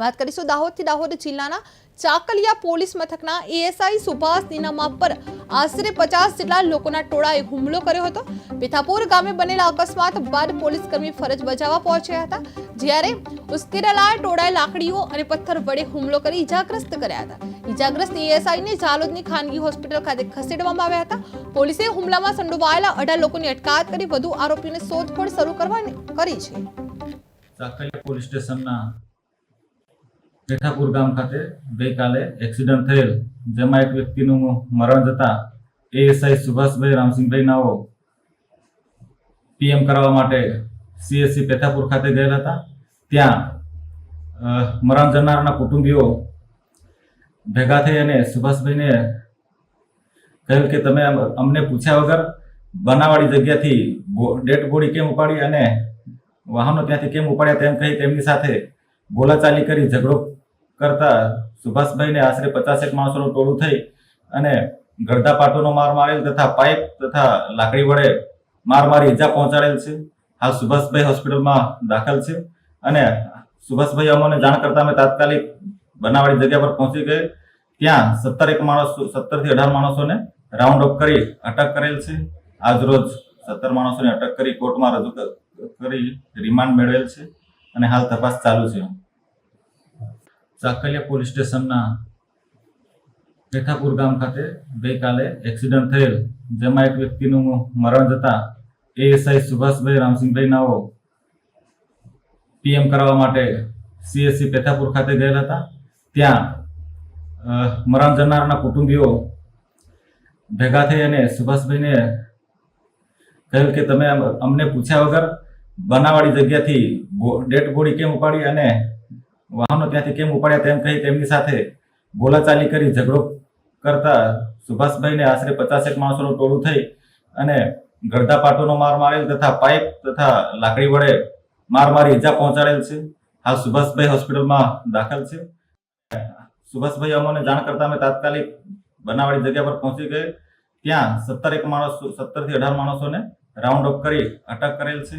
વાત કરીશું દાહોદથી દાહોદ જિલ્લાના ચાકલિયા પોલીસ મથકના એએસઆઈ સુભાષ નીનામા પર આશરે પચાસ જેટલા લોકોના ટોળાએ હુમલો કર્યો હતો. પિથાપુર ગામે બનેલા અકસ્માત બાદ પોલીસ કર્મી ફરજ બજાવવા પહોંચ્યા હતા, જ્યારે ઉશ્કેરેલા ટોળાએ લાકડીઓ અને પથ્થર વડે હુમલો કરી ઈજાગ્રસ્ત કર્યા હતા. ઈજાગ્રસ્ત એએસઆઈને જાલોદની ખાનગી હોસ્પિટલ ખાતે ખસેડવામાં આવ્યા હતા. પોલીસે હુમલામાં સંડોવાયેલા અઢાર લોકોની અટકાયત કરી વધુ આરોપીઓની શોધખોળ શરૂ કરવાની કરી છે. પોલીસ સ્ટેશનના પેઠાપુર ગામ ખાતે ગઈકાલે એક્સિડન્ટ થયેલ, જેમાં એક વ્યક્તિનું મરણ જતા એએસઆઈ સુભાષભાઈ રામસિંહભાઈ નાઓ પીએમ કરાવવા માટે સીએસસી પેથાપુર ખાતે ગયેલા હતા. ત્યાં મરણ જનારના કુટુંબીઓ ભેગા થઈ અને સુભાષભાઈને કહ્યું કે તમે અમને પૂછ્યા વગર બનાવાળી જગ્યાથી ડેડ બોડી કેમ ઉપાડી અને વાહનો ત્યાંથી કેમ ઉપાડ્યા તેમ કહી તેમની સાથે બોલાચાલી કરી, ઝઘડો કરતા સુભાષભાઈને આશરે પચાસેક માણસોનું ટોળું થઈ અને ગરદા પાટોનો માર મારેલ તથા પાઇપ તથા લાકડી વડે માર મારી ઈજા પહોંચાડેલ છે. હાલ સુભાષભાઈ હોસ્પિટલમાં દાખલ છે અને સુભાષભાઈ અમને જાણ કરતા અમે તાત્કાલિક બનાવાળી જગ્યા પર પહોંચી ગયે. ત્યાં સત્તર એક માણસો સત્તરથી અઢાર માણસોને રાઉન્ડ અપ કરી અટક કરેલ છે. આજ રોજ સત્તર માણસોને અટક કરી કોર્ટમાં રજૂ કરી રિમાન્ડ મેળવેલ છે અને હાલ તપાસ ચાલુ છે. ચાકલિયા પોલીસ સ્ટેશનના પેઠાપુર ગામ ખાતે ગઈકાલે એક્સિડન્ટ થયેલ, જેમાં એક વ્યક્તિનું મરણ જતા એએસઆઈ સુભાષભાઈ રામસિંહભાઈ નાઓ પીએમ કરાવવા માટે સીએસસી પેથાપુર ખાતે ગયેલા હતા. ત્યાં મરણ જનારના કુટુંબીઓ ભેગા થઈ અને સુભાષભાઈને કહ્યું કે તમે અમને પૂછ્યા વગર બનાવાળી જગ્યાથી ડેડ બોડી કેમ ઉપાડી અને વાહનો ત્યાંથી કેમ ઉપાડ્યા તેમ કહી તેમની સાથે બોલાચાલી કરી ઝઘડો કરતા સુભાષભાઈને આશરે પચાસેક માણસોનું ટોળું થઈ અને ગરદા પાટોનો માર મારેલ તથા પાઇપ તથા લાકડી વડે માર મારી ઈજા પહોંચાડેલ છે. હાલ સુભાષભાઈ હોસ્પિટલમાં દાખલ છે. સુભાષભાઈ અમને જાણ કરતા અમે તાત્કાલિક બનાવાળી જગ્યા પર પહોંચી ગયે. ત્યાં સત્તર એક માણસ સત્તરથી અઢાર માણસોને રાઉન્ડ અપ કરી અટક કરેલ છે.